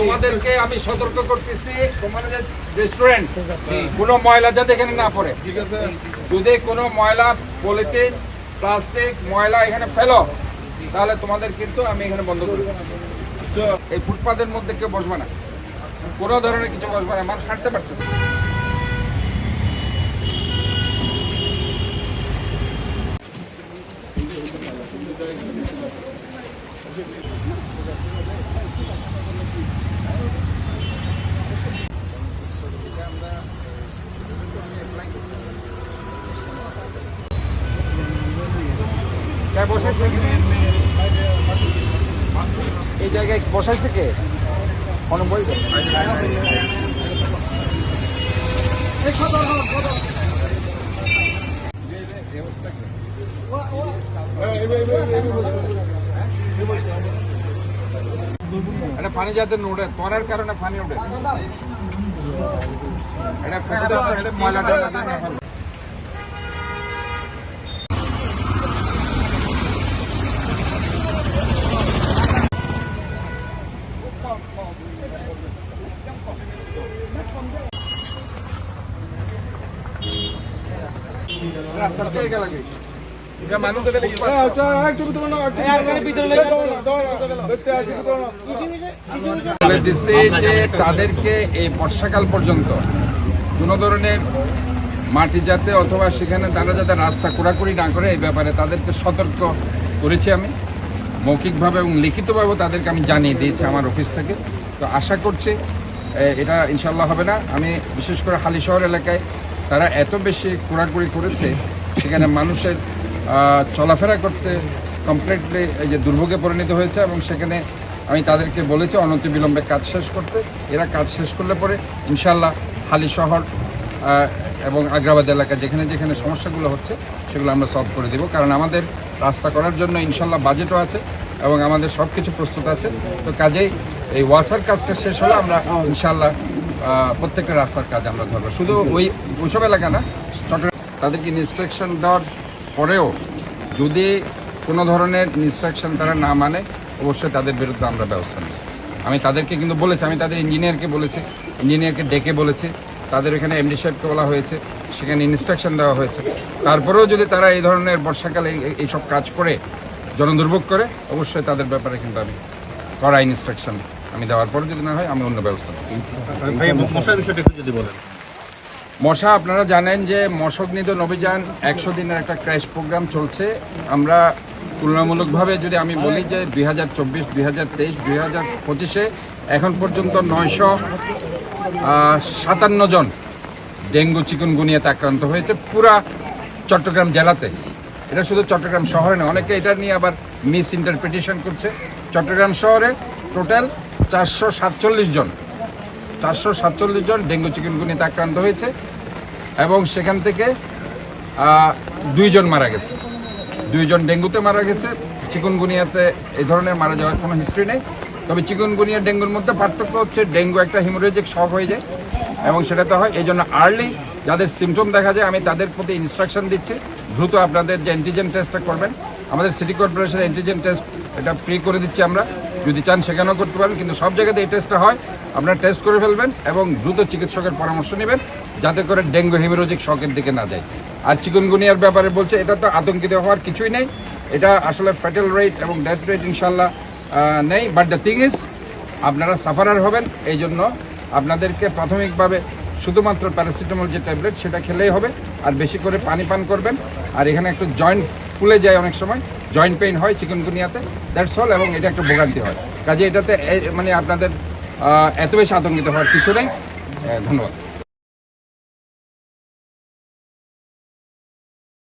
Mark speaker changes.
Speaker 1: তোমাদেরকে আমি সতর্ক করতেছি তোমাদের রেস্টুরেন্ট কোনো ময়লা যাতে এখানে না পড়ে। যদি কোনো ময়লা পলিথিন প্লাস্টিক ময়লা এখানে ফেলো, তাহলে তোমাদের কিন্তু আমি এখানে বন্ধ করে। এই ফুটপাতের মধ্যে কেউ বসবে না। কোনো ধরনের কিছু বসবে না, মানুষ হাঁটতে পারতেছে এই জায়গায় বসাইছে কে? কোনো এটা পানি যাতে উঠে তরার কারণে পানি উঠে এটা ময়লাটা যাতে না ফেলে। রাস্তার কে গেল কি? এটা মানুষ তো দেখলে কি পাচ্ছে? বলে যে তাদেরকে এই বর্ষাকাল পর্যন্ত কোনো ধরনের মাটি যাতে অথবা সেখানে তারা যাতে রাস্তা কোড়াকুড়ি না করে, এই ব্যাপারে তাদেরকে সতর্ক করেছি আমি। মৌখিকভাবে এবং লিখিতভাবে তাদেরকে আমি জানিয়ে দিয়েছি আমার অফিস থেকে। তো আশা করছি এটা ইনশাল্লাহ হবে না। আমি বিশেষ করে হালি শহর এলাকায় তারা এত বেশি কোড়াকুড়ি করেছে, সেখানে মানুষের চলাফেরা করতে কমপ্লিটলি এই যে দুর্ভোগে পরিণত হয়েছে এবং সেখানে আমি তাদেরকে বলেছি অনতি বিলম্বে কাজ শেষ করতে। এরা কাজ শেষ করলে পরে ইনশাল্লাহ হালি শহর এবং আগ্রাবাদ এলাকা যেখানে যেখানে সমস্যাগুলো হচ্ছে, সেগুলো আমরা সলভ করে দেব। কারণ আমাদের রাস্তা করার জন্য ইনশাল্লাহ বাজেটও আছে এবং আমাদের সব কিছু প্রস্তুত আছে। তো কাজেই এই ওয়াসার কাজটা শেষ হলে আমরা ইনশাল্লাহ প্রত্যেকটা রাস্তার কাজ আমরা ধরবো। শুধু ওই ওইসব এলাকা না চট্টগ্রাম তাদেরকে ইনস্ট্রাকশন দেওয়ার পরেও যদি কোনো ধরনের ইনস্ট্রাকশন তারা না মানে অবশ্যই তাদের বিরুদ্ধে আমরা ব্যবস্থা নিই আমি তাদেরকে কিন্তু বলেছি আমি তাদের ইঞ্জিনিয়ারকে বলেছি ইঞ্জিনিয়ারকে ডেকে বলেছি তাদের এখানে এমডি সাহেবকে বলা হয়েছে সেখানে ইনস্ট্রাকশন দেওয়া হয়েছে। তারপরেও যদি তারা এই ধরনের বর্ষাকালে এই- এইসব কাজ করে জনদুর্ভোগ করে অবশ্যই তাদের ব্যাপারে কিন্তু আমি কড়া ইনস্ট্রাকশন আমি দেওয়ার পরে যদি না হয় আমি অন্য ব্যবস্থা
Speaker 2: মশার বিষয়টা একটু যদি বলেন।
Speaker 1: মশা আপনারা জানেন যে মশক নিধন অভিযান একশো দিনের একটা ক্র্যাশ প্রোগ্রাম চলছে। আমরা তুলনামূলকভাবে যদি আমি বলি যে দুই হাজার চব্বিশ দুই হাজার তেইশ দুই হাজার পঁচিশে এখন পর্যন্ত নয়শো সাতান্ন জন ডেঙ্গু চিকুনগুনিয়াতে আক্রান্ত হয়েছে পুরা চট্টগ্রাম জেলাতে। এটা শুধু চট্টগ্রাম শহরে না অনেকে এটা নিয়ে আবার মিস ইন্টারপ্রিটেশন করছে। চট্টগ্রাম শহরে টোটাল চারশো সাতচল্লিশ জন। চারশো সাতচল্লিশ জন ডেঙ্গু চিকেনগুনিতে আক্রান্ত হয়েছে এবং সেখান থেকে দুইজন মারা গেছে। দুইজন ডেঙ্গুতে মারা গেছে। চিকুনগুনিয়াতে এই ধরনের মারা যাওয়ার কোনো হিস্ট্রি নেই। তবে চিকুনগুনিয়া ডেঙ্গুর মধ্যে পার্থক্য হচ্ছে ডেঙ্গু একটা হিমোরেজিক শক হয়ে যায় এবং সেটাতে হয়। এই জন্য আর্লি যাদের সিমটম দেখা যায়, আমি তাদের প্রতি ইনস্ট্রাকশন দিচ্ছি। দ্রুত আপনাদের যে অ্যান্টিজেন টেস্টটা করবেন, আমাদের সিটি কর্পোরেশন অ্যান্টিজেন টেস্ট এটা ফ্রি করে দিচ্ছি আমরা। যদি চান সেখানেও করতে পারেন, কিন্তু সব জায়গাতে এই টেস্টটা হয়। আপনারা টেস্ট করে ফেলবেন এবং দ্রুত চিকিৎসকের পরামর্শ নেবেন, যাতে করে ডেঙ্গু হিমোরোজিক শকের দিকে না যায়। আর চিকুনগুনিয়ার ব্যাপারে বলছে, এটা তো আতঙ্কিত হওয়ার কিছুই নেই। এটা আসলে ফ্যাটাল রেট এবং ডেথ রেট ইনশাল্লাহ নেই। বাট দ্য থিং ইজ আপনারা সাফারার হবেন এই জন্য আপনাদেরকে প্রাথমিকভাবে শুধুমাত্র প্যারাসিটামল যে ট্যাবলেট সেটা খেলেই হবে। আর বেশি করে পানি পান করবেন। আর এখানে একটু জয়েন্ট ফুলে যায় অনেক সময়। জয়েন্ট পেইন হয় চিকেনগুনিয়াতে দ্যাটস অল এবং এটা একটা ভোগান্তি হয়। কাজে এটাতে মানে আপনাদের এত বেশি আতঙ্কিত হওয়ার কিছু নেই। ধন্যবাদ।